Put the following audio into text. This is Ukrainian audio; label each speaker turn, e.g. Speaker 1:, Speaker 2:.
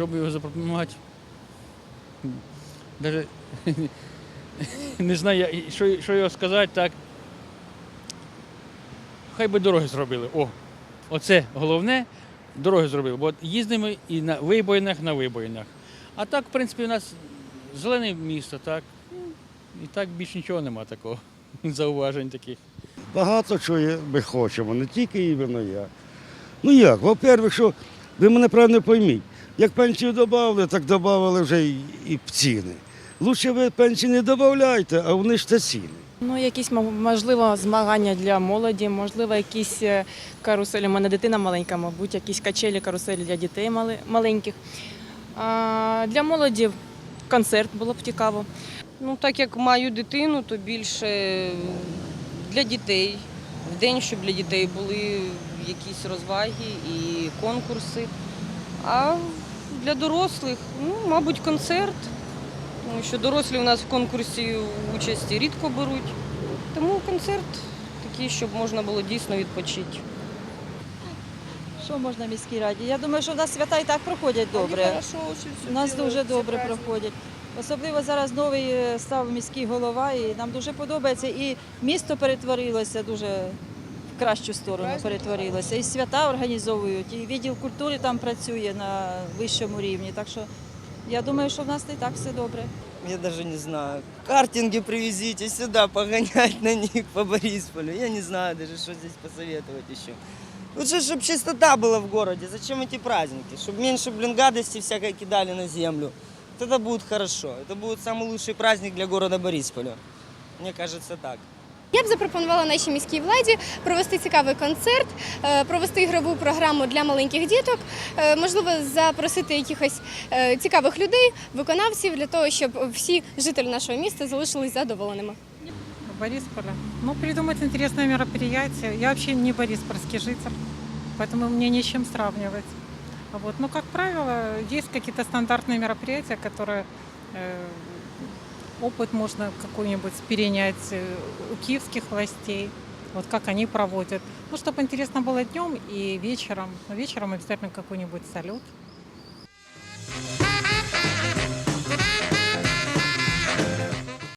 Speaker 1: що б його запропонувати? Даже не знаю, що, що його сказати так. Хай би дороги зробили. О, оце головне, дороги зробили. Бо їздимо і на вибоїнах, на вибоїнах. А так, в принципі, у нас зелене місто, так. І так більш нічого нема такого. Зауважень таких.
Speaker 2: Багато чого ми хочемо, не тільки іменно я. Ну як, во-первых, що ви мене правильно пойміть, як пенсію додали, так додали вже і, і ціни. Лучше ви пенсії не додавайте, а вони ж це ціни.
Speaker 3: Ну, якісь мо- можливо змагання для молоді, можливо, якісь е, каруселі. У мене дитина маленька, мабуть, якісь качелі, каруселі для дітей маленьких. А для молоді концерт було б цікаво.
Speaker 4: Ну, так як маю дитину, то більше для дітей. В день, щоб для дітей були якісь розваги і конкурси. А для дорослих, ну, мабуть, концерт. Тому що дорослі у нас в конкурсі участі рідко беруть. Тому концерт такий, щоб можна було дійсно відпочити.
Speaker 5: Що можна в міській раді? Я думаю, що в нас свята і так проходять добре. У нас дуже добре проходять. Особливо зараз новий е, став міський голова, і нам дуже подобається. І місто перетворилося дуже кращу сторону перетворилося. І свята організовують, і відділ культури там працює на вищому рівні. Так що я думаю, що в нас і так все добре.
Speaker 6: Я даже не знаю. Картинги привезите сюда, погонять на них по Борисполю. Я не знаю даже, что здесь посоветовать еще. Лучше, чтобы чистота была в городе. Зачем эти праздники? Чтобы меньше, блин, гадости всякой кидали на землю. Вот Это будет хорошо. Это будет самый лучший праздник для города Борисполя. Мне кажется так.
Speaker 7: Я б запропонувала нашій міській владі провести цікавий концерт, е, провести ігрову програму для маленьких діток, е, можливо, запросити якихось е, цікавих людей, виконавців для того, щоб всі жителі нашого міста залишились задоволеними.
Speaker 8: Борисполя. Ну, придумать интересное мероприятие. Я вообще не бориспольский житель, поэтому мне не с чем сравнивать. А Вот. Но, как правило, есть какие-то стандартные мероприятия, которые э, опыт можно какой-нибудь перенять э, у киевских властей, вот как они проводят. Ну, чтобы интересно было днем и вечером. Но вечером обязательно какой-нибудь салют.
Speaker 7: А